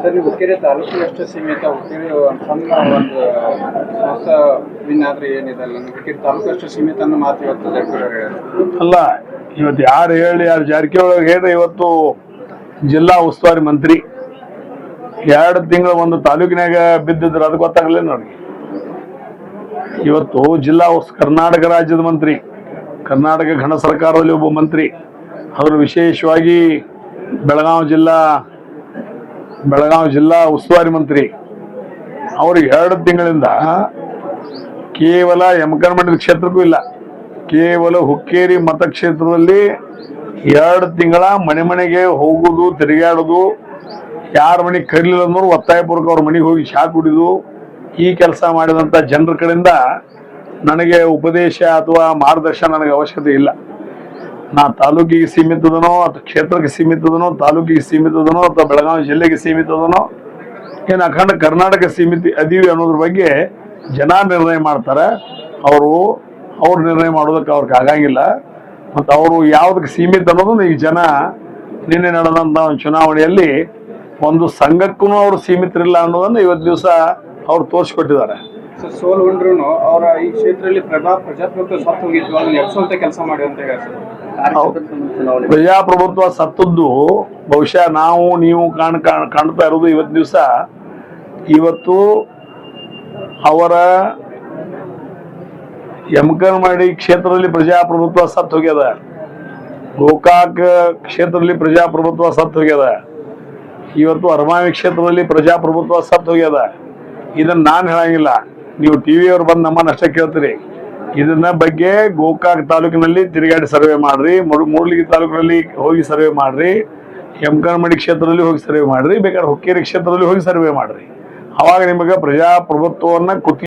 Sir ನೀವು ಹುಕ್ಕೇರಿ ತಾಲೂಕಿಗೆ ಅಷ್ಟು ಸೀಮಿತ. ಹುಕ್ಕೇರಿ ಒಂದು ಸಣ್ಣ ಒಂದು ಹೊಸ ವಿನ್ ಆದ್ರೆ ಏನಿದೆ? ಅಲ್ಲ ಹುಕ್ಕೇರಿ ತಾಲೂಕು ಅಷ್ಟು ಸೀಮಿತ ಅನ್ನೋ ಮಾತು ಇವತ್ತು ಜಾರಕಿಹೊಳಿ ಅಲ್ಲ, ಇವತ್ತು ಯಾರು ಹೇಳಿ, ಯಾರು ಜಾರಕಿಹೊಳಿ ಹೇಳಿದ್ರೆ ಇವತ್ತು ಜಿಲ್ಲಾ ಉಸ್ತುವಾರಿ ಮಂತ್ರಿ. ಎರಡು ತಿಂಗಳ ಒಂದು ತಾಲೂಕಿನಾಗ ಬಿದ್ದಿದ್ರು, ಅದು ಗೊತ್ತಾಗಲಿಲ್ಲ ನೋಡ್ರಿ ಇವತ್ತು ಜಿಲ್ಲಾ ಕರ್ನಾಟಕ ರಾಜ್ಯದ ಮಂತ್ರಿ, ಕರ್ನಾಟಕ ಘನ ಸರ್ಕಾರದಲ್ಲಿ ಒಬ್ಬ ಮಂತ್ರಿ. ಅವರು ವಿಶೇಷವಾಗಿ ಬೆಳಗಾವಿ ಜಿಲ್ಲಾ ಬೆಳಗಾವಿ ಜಿಲ್ಲಾ ಉಸ್ತುವಾರಿ ಮಂತ್ರಿ ಅವರು ಎರಡು ತಿಂಗಳಿಂದ ಕೇವಲ ಯಮಕರ್ಮಂಡಲ ಕ್ಷೇತ್ರಕ್ಕೂ ಇಲ್ಲ, ಕೇವಲ ಹುಕ್ಕೇರಿ ಮತಕ್ಷೇತ್ರದಲ್ಲಿ ಎರಡು ತಿಂಗಳ ಮನೆ ಮನೆಗೆ ಹೋಗುದು, ತಿರುಗಾಡೋದು, ಯಾರ ಮನೆಗೆ ಕರೀಲಿಲ್ಲ ಅಂದ್ರೆ ಒತ್ತಾಯಪೂರ್ವಕ ಅವ್ರ ಮನೆಗೆ ಹೋಗಿ ಶಾ ಕುಡಿದು ಈ ಕೆಲಸ ಮಾಡಿದಂಥ ಜನರ ಕಡೆಯಿಂದ ನನಗೆ ಉಪದೇಶ ಅಥವಾ ಮಾರ್ಗದರ್ಶನ ನನಗೆ ಅವಶ್ಯಕತೆ ಇಲ್ಲ. ನಾ ತಾಲೂಕಿಗೆ ಸೀಮಿತದನೋ ಅಥವಾ ಕ್ಷೇತ್ರಕ್ಕೆ ಸೀಮಿತದನೋ, ತಾಲೂಕಿಗೆ ಸೀಮಿತದನೋ ಅಥವಾ ಬೆಳಗಾವಿ ಜಿಲ್ಲೆಗೆ ಸೀಮಿತದನೋ, ಏನು ಅಖಂಡ ಕರ್ನಾಟಕ ಸೀಮಿತ ಅದೀವಿ ಅನ್ನೋದ್ರ ಬಗ್ಗೆ ಜನ ನಿರ್ಣಯ ಮಾಡ್ತಾರೆ. ಅವರು ಅವ್ರು ನಿರ್ಣಯ ಮಾಡೋದಕ್ಕೆ ಅವ್ರಿಗೆ ಆಗಂಗಿಲ್ಲ. ಮತ್ತು ಅವರು ಯಾವುದಕ್ಕೆ ಸೀಮಿತ ಅನ್ನೋದು ಈಗ ಜನ ನಿನ್ನೆ ನಡೆದಂಥ ಒಂದು ಚುನಾವಣೆಯಲ್ಲಿ ಒಂದು ಸಂಘಕ್ಕೂ ಅವರು ಸೀಮಿತರಿಲ್ಲ ಅನ್ನೋದನ್ನು ಇವತ್ತು ದಿವಸ ಅವ್ರು ತೋರಿಸ್ಕೊಟ್ಟಿದ್ದಾರೆ. ಸರ್ ಸೋಲ್ ಉಂಡ್ರು ಅವರ ಈ ಕ್ಷೇತ್ರದಲ್ಲಿ ಪ್ರಭಾ ಪ್ರಜಾಪ್ರಭುತ್ವ ಸತ್ತು ಹೋಗಿದ್ದು ಅದನ್ನ ಎಪ್ಸುವಂತ ಕೆಲಸ ಮಾಡಿ ಅಂತ ಹೇಳ್ತಾರೆ ಪ್ರಜಾಪ್ರಭುತ್ವ ಸತ್ತದ್ದು ಬಹುಶಃ ನಾವು, ನೀವು ಕಾಣ್- ಕಾಣ್ತಾ ಇರೋದು ಇವತ್ತು ದಿವಸ. ಇವತ್ತು ಅವರ ಯಮಕನಮಡಿ ಕ್ಷೇತ್ರದಲ್ಲಿ ಪ್ರಜಾಪ್ರಭುತ್ವ ಸತ್ತು ಹೋಗ್ಯದ. ಗೋಕಾಕ್ ಕ್ಷೇತ್ರದಲ್ಲಿ ಪ್ರಜಾಪ್ರಭುತ್ವ ಸತ್ತು ಹೋಗ್ಯದ. ಇವತ್ತು ಅರಮಾವಿ ಕ್ಷೇತ್ರದಲ್ಲಿ ಪ್ರಜಾಪ್ರಭುತ್ವ ಸತ್ತು ಹೋಗ್ಯದ. ಇದನ್ನ ನಾನು ಹೇಳಂಗಿಲ್ಲ. ನೀವು ಟಿವಿ ವಿಯವ್ರು ಬಂದು ನಮ್ಮನ್ನ ಅಷ್ಟೇ ಕೇಳ್ತೀರಿ. ಇದನ್ನ ಬಗ್ಗೆ ಗೋಕಾಕ್ ತಾಲೂಕಿನಲ್ಲಿ ತಿರುಗಾಡಿ ಸರ್ವೆ ಮಾಡ್ರಿ. ಮೂಡ್ಲಿಗಿ ತಾಲೂಕಿನಲ್ಲಿ ಹೋಗಿ ಸರ್ವೆ ಮಾಡ್ರಿ. ಯಮಕನಮಡಿ ಕ್ಷೇತ್ರದಲ್ಲಿ ಹೋಗಿ ಸರ್ವೆ ಮಾಡ್ರಿ. ಬೇಕಾದ್ರೆ ಹುಕ್ಕೇರಿ ಕ್ಷೇತ್ರದಲ್ಲಿ ಹೋಗಿ ಸರ್ವೆ ಮಾಡ್ರಿ. ಅವಾಗ ನಿಮಗೆ ಪ್ರಜಾಪ್ರಭುತ್ವವನ್ನ ಕುತ್ತಿ